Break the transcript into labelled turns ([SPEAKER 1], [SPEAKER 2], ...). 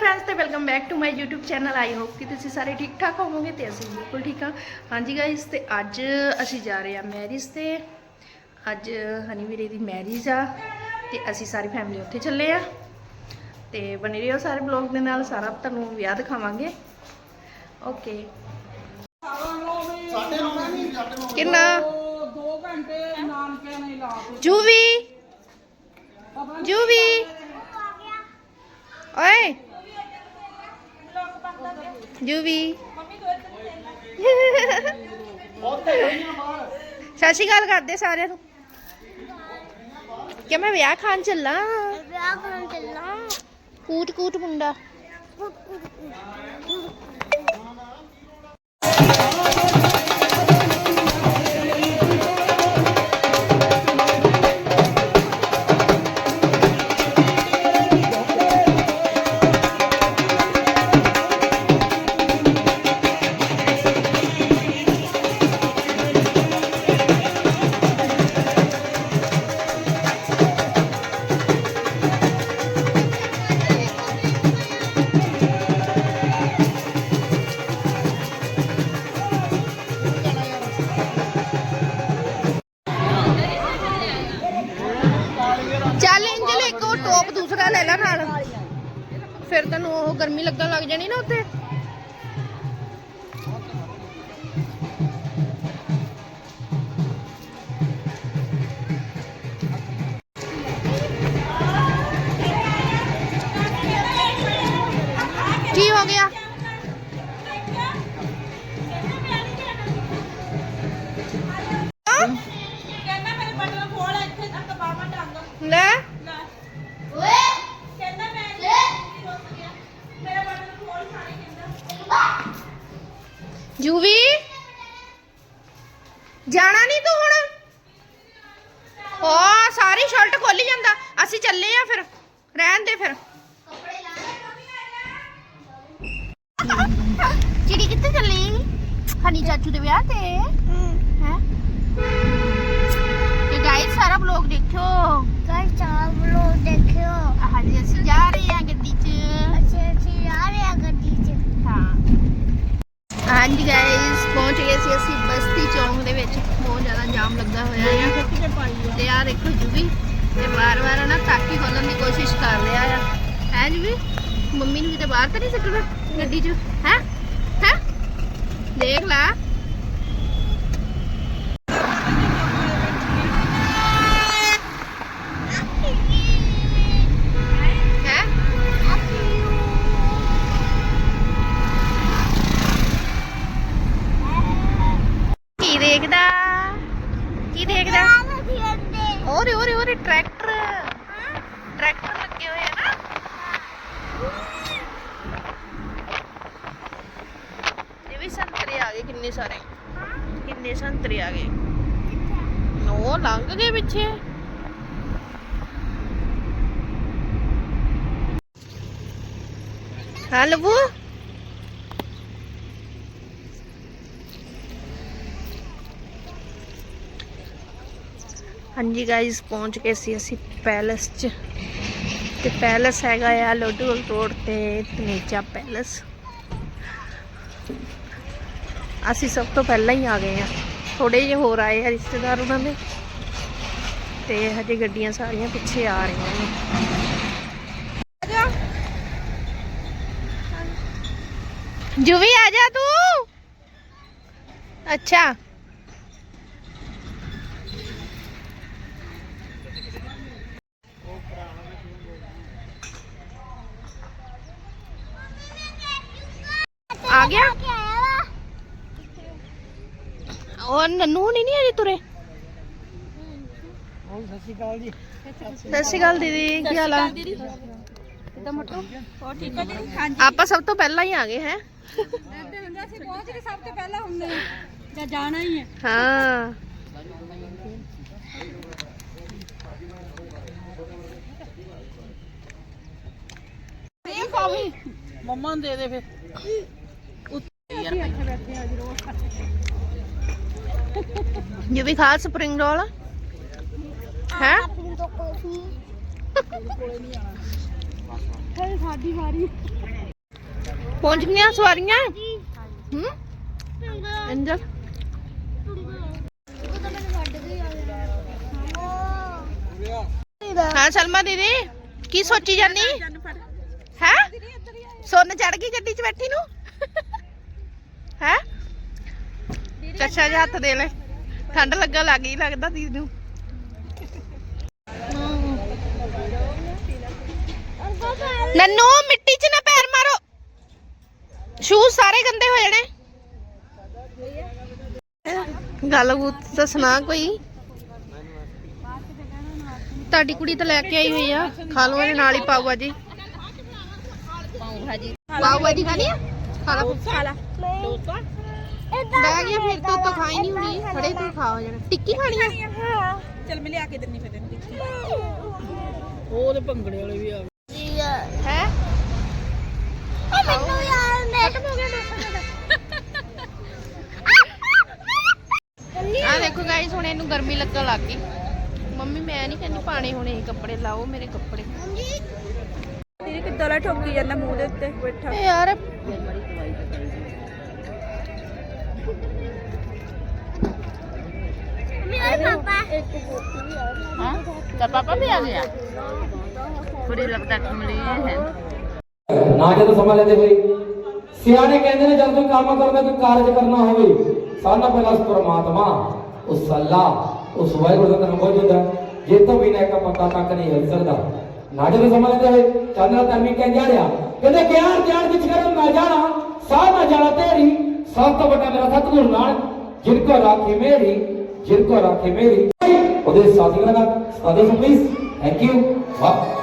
[SPEAKER 1] Friends ਤੇ welcome back to my YouTube channel I hope ਕਿ ਤੁਸੀਂ ਸਾਰੇ ਠੀਕ ਠਾਕ ਹੋਵੋਗੇ ਤੇ ਅਸੀਂ ਬਿਲਕੁਲ ਠੀਕ ਹਾਂ। ਹਾਂਜੀ ਗਾਇਸ ਤੇ ਅੱਜ ਅਸੀਂ ਜਾ ਰਹੇ ਹਾਂ ਮੈਰਿਜ ਤੇ। ਅੱਜ ਹਨੀ ਵੀਰੇ ਦੀ ਮੈਰਿਜ ਆ ਤੇ ਅਸੀਂ ਸਾਰੀ ਫੈਮਿਲੀ ਉੱਥੇ ਚੱਲੇ ਆ ਤੇ ਬਣੇ ਰਹੋ ਸਾਰੇ ਬਲੌਗ ਦੇ ਨਾਲ ਸਾਰਾ ਤੁਹਾਨੂੰ ਵਿਆਹ ਦਿਖਾਵਾਂਗੇ। ਓਕੇ ਕਿੰਨਾ?
[SPEAKER 2] ਦੋ ਘੰਟੇ ਨਾਨਕਿਆਂ ਨੇ ਲਾ
[SPEAKER 1] ਜੂਵੀ? ਜੂਵੀ। ਸਤਿ ਸ਼੍ਰੀ ਅਕਾਲ ਕਰਦੇ ਸਾਰਿਆਂ ਨੂੰ। ਕਿ ਮੈਂ ਵਿਆਹ ਖਾਣ ਚੱਲਾਂ?
[SPEAKER 3] ਵਿਆਹ ਕਰਨ ਚੱਲਾਂ।
[SPEAKER 1] ਕੂਟ ਕੂਟ ਮੁੰਡਾ। ਗਰਮੀ ਲੱਗਣ ਲੱਗ ਜਾਣੀ ਨਾ ਉੱਤੇ ਕੀ ਹੋ ਗਿਆ? ਜੂਵੀ ਜਾਣਾ ਨਹੀਂ ਤੂੰ ਹੁਣ? ਓ ਸਾਰੀ ਸ਼ਰਟ ਖੋਲੀ ਜਾਂਦਾ। ਅਸੀਂ ਚੱਲੇ ਆ ਫਿਰ। ਰਹਿਣ ਦੇ ਫਿਰ। ਚਿੜੀ ਕਿੱਥੇ ਚੱਲੀ? ਹਨੀ ਚਾਚੂ ਦੇ ਵਿਆਹ ਤੇ। ਹੈ ਤੇ ਗਾਇਸ ਸਾਰਾ ਬਲੌਗ ਦੇਖਿਓ
[SPEAKER 3] ਕੱਲ ਚਾਹ ਬਲੋ ਦੇਖਿਓ
[SPEAKER 1] ਹਾਂਜੀ ਅਸੀਂ ਜਾ ਰਹੇ ਹਾਂ ਗੱਡੀ 'ਚ
[SPEAKER 3] ਅਸੀਂ ਅਸੀਂ ਆ ਰਹੇ ਹਾਂ ਗੱਡੀ 'ਚ
[SPEAKER 1] ਹਾਂ ਹਾਂਜੀ ਗਾਇਸ ਪਹੁੰਚ ਗਏ ਸੀ ਅਸੀਂ ਬਸਤੀ ਚੌਂਕ ਦੇ ਵਿੱਚ ਬਹੁਤ ਜ਼ਿਆਦਾ ਜਾਮ ਲੱਗਾ ਹੋਇਆ ਹੈ ਤੇ ਆ ਦੇਖੋ ਜੁਬੀ, ਤੇ ਵਾਰ-ਵਾਰ ਨਾ ਤਾਕੀ ਖੋਲਣ ਦੀ ਕੋਸ਼ਿਸ਼ ਕਰ ਰਿਹਾ ਆ। ਹੈ ਜੁਬੀ, ਮੰਮੀ ਨੂੰ ਕਿਤੇ ਬਾਹਰ ਤਾਂ ਨਹੀਂ ਸੁੱਟਣਾ ਗੱਡੀ 'ਚ? ਹੈ? ਹੈ? ਦੇਖ ਲਾ ਹੈ ਕੀ ਦੇਖਦਾ ਕੀ ਦੇਖਦਾ ਓਰੇ ਟਰੈਕਟਰ ਟਰੈਕਟਰ ਲੱਗੇ ਹੋਏ ਆ ਨਾ। ਇਹ ਵੀ ਸੰਤਰੇ ਆ ਗਏ ਕਿੰਨੇ ਸਾਰੇ। ਕਿੰਨੇ ਸੰਤਰੇ ਆ ਗਏ। ਉਹ ਲੰਘ ਗਏ ਪਿੱਛੇ। ਹਾਂ ਲਵੂ ਹਾਂਜੀ ਗਾਇਸ ਪਹੁੰਚ ਗਏ ਸੀ ਅਸੀਂ ਪੈਲਸ 'ਚ। ਤੇ ਪੈਲਸ ਹੈਗਾ ਆ ਲੋਡੂਲ ਰੋਡ ਤੇ ਤਨੇਜਾ ਪੈਲਸ ਅਸੀਂ ਸਭ ਤੋਂ ਪਹਿਲਾਂ ਹੀ ਆ ਗਏ ਆ। ਥੋੜੇ ਜਿਹੇ ਹੋਰ ਆਏ ਆ ਰਿਸ਼ਤੇਦਾਰ ਉਹਨਾਂ ਦੇ। ਤੇ ਹਜੇ ਗੱਡੀਆਂ ਸਾਰੀਆਂ ਪਿੱਛੇ ਆ ਰਹੀਆਂ ਨੇ। ਜੁਵੀ ਆ ਜਾ ਤੂੰ। ਅੱਛਾ। ਆ ਗਿਆ ਉਹ ਨੰਨੂ ਨਹੀਂ ਨਹੀਂ ਅਜੇ ਤੁਰੇ
[SPEAKER 2] ਸਤਿ ਸ਼੍ਰੀ ਅਕਾਲ ਜੀ
[SPEAKER 1] ਸਤਿ ਸ਼੍ਰੀ ਅਕਾਲ ਦੀਦੀ ਕੀ ਹਾਲ ਆ
[SPEAKER 2] ਕਿਦਾਂ ਮਟੋ ਹੋਰ ਠੀਕ ਹੈ ਜੀ ਹਾਂਜੀ
[SPEAKER 1] ਆਪਾਂ ਸਭ ਤੋਂ ਪਹਿਲਾਂ ਹੀ ਆ ਗਏ ਹੈ
[SPEAKER 2] ਇੱਥੇ ਹੁੰਦੇ ਅਸੀਂ ਪਹੁੰਚ ਕੇ ਸਭ ਤੋਂ ਪਹਿਲਾਂ ਹੁੰਦੇ ਹਾਂ ਜਾਂ ਜਾਣਾ ਹੀ ਹੈ
[SPEAKER 1] ਹਾਂ
[SPEAKER 2] ਮੰਮਾ ਨੂੰ ਦੇ ਦੇ ਫੇ
[SPEAKER 1] ਜੋ ਵੀ ਖਾ ਸਪਰਿੰਗ ਰੋਲ ਹੈ
[SPEAKER 3] ਆਪਣੀ ਤੋਂ ਕਾਫੀ
[SPEAKER 2] ਸਾਡੀ ਵਾਰੀ
[SPEAKER 1] ਪਹੁੰਚ ਗਈਆਂ ਸਵਾਰੀਆਂ ਹੂੰ ਇੰਜਲ ਹਾਂ ਸਲਮਾ ਦੀਦੀ ਕੀ ਸੋਚੀ ਜਾਨੀ ਹੈ ਸੁੰਨ ਚੜ ਗਈ ਗੱਡੀ 'ਚ ਬੈਠੀ ਨੂੰ ਹੈ? ਚੱਛਾ ਜਿਹਾ ਹੱਥ ਦੇ ਲੈ। ਠੰਡ ਲੱਗਣ ਲੱਗ ਗਈ, ਲੱਗਦਾ ਦੀਦੀ ਨੂੰ। ਨੰਨੂ, ਮਿੱਟੀ 'ਚ ਨਾ ਪੈਰ ਮਾਰੋ। ਸ਼ੂਜ਼ ਸਾਰੇ ਗੰਦੇ ਹੋ ਜਾਣੇ। ਗੱਲ ਤਾਂ ਸੁਣਾ ਕੋਈ। ਤੁਹਾਡੀ ਕੁੜੀ ਤਾਂ ਲੈ ਕੇ ਆਈ ਹੋਈ ਆ। ਖਾ ਲਓ, ਇਹਦੇ ਨਾਲ ਹੀ ਪਾਓ ਭਾਜੀ ਪਾਓ ਭਾਜੀ ਪਾਓ ਭਾਜੀ ਖਾਣੀ ਆ? ਖਾ ਲਾ।
[SPEAKER 2] ਖਾ ਲਾ।
[SPEAKER 1] ਬਹਿ ਗਿਆ ਫਿਰ ਤੋਂ ਤਾਂ ਖਾਈ ਨਹੀਂ ਹੋਣੀ ਖੜੇ ਤੋਂ ਖਾ ਹੋ ਜਾਣਾ। ਟਿੱਕੀ ਖਾਣੀ ਆ?
[SPEAKER 2] ਚੱਲ ਮੈਂ ਲਿਆ ਕੇ ਦਿੰਨੀ ਫਿਰ ਤੈਨੂੰ
[SPEAKER 1] ਹੈ।
[SPEAKER 3] ਮੈਨੂੰ ਯਾਰ ਮੈਂ
[SPEAKER 1] ਆ ਦੇਖੋ ਗਾਇਸ ਹੁਣ ਇਹਨੂੰ ਗਰਮੀ ਲੱਗਣ ਲੱਗ ਗਈ। ਮੰਮੀ ਮੈਂ ਨਹੀਂ ਕਹਿੰਦੀ ਪਾਣੇ ਹੁਣ ਇਹ ਕੱਪੜੇ ਲਾਓ ਮੇਰੇ ਕੱਪੜੇ।
[SPEAKER 2] ਦੀਦੀ ਕਿੱਦਾਂ ਲਾ ਠੋਕੀ ਜਾਂਦਾ ਮੂੰਹ ਦੇ ਉੱਤੇ ਬੈਠਾ।
[SPEAKER 1] ਯਾਰ
[SPEAKER 3] ਮੇਰੇ ਪਾਪਾ
[SPEAKER 1] ਹਾਂ ਤਾਂ ਪਾਪਾ ਵੀ ਆ ਗਿਆ ਥੋੜੀ ਲੱਗਦਾ ਕਮਲੀ ਹੈ
[SPEAKER 4] ਨਾ ਜਦੋਂ ਸਮਾਂ ਲੈਂਦੇ ਹੋਏ ਸਿਆਣੇ ਕਹਿੰਦੇ ਨੇ ਜਦ ਕੋਈ ਕੰਮ ਕਰਨਾ ਕੋਈ ਕਾਰਜ ਕਰਨਾ ਹੋਵੇ ਸਾਡਾ ਪਹਿਲਾ ਉਸ ਪ੍ਰਮਾਤਮਾ ਉਸ ਅੱਲਾ ਉਸ ਵਾਹਿਗੁਰੂ ਦਾ ਨਾਮ ਹੈ ਜੇ ਤੋਂ ਬਿਨਾਂ ਇੱਕ ਪੱਤਾ ਤੱਕ ਨਹੀਂ ਹਿਲ ਸਕਦਾ ਨਾ ਜਦੋਂ ਸਮਾਂ ਲੈਂਦੇ ਹੋਏ ਚੰਦਰਾ ਧਰਮੀ ਕਹਿ ਜਾੜਿਆ ਕਹਿੰਦੇ ਗਿਆਨ ਗਿਆਨ ਵਿੱਚ ਕਰਮ ਨਾ ਜਾਣਾ ਸਾਹ ਨਾ ਜਾਣਾ ਤੇਰੀ ਸਭ ਤੋਂ ਵੱਡਾ ਮੇਰਾ ਸਤਿਗੁਰੂ ਨਾਨਕ ਜਿਨ ਕੋ ਰਾਖੀ ਮੇਰੀ ਜਿਨ ਕੋ ਰਾਖੀ ਮੇਰੀ Uday starting, starting please. Thank you. Wow.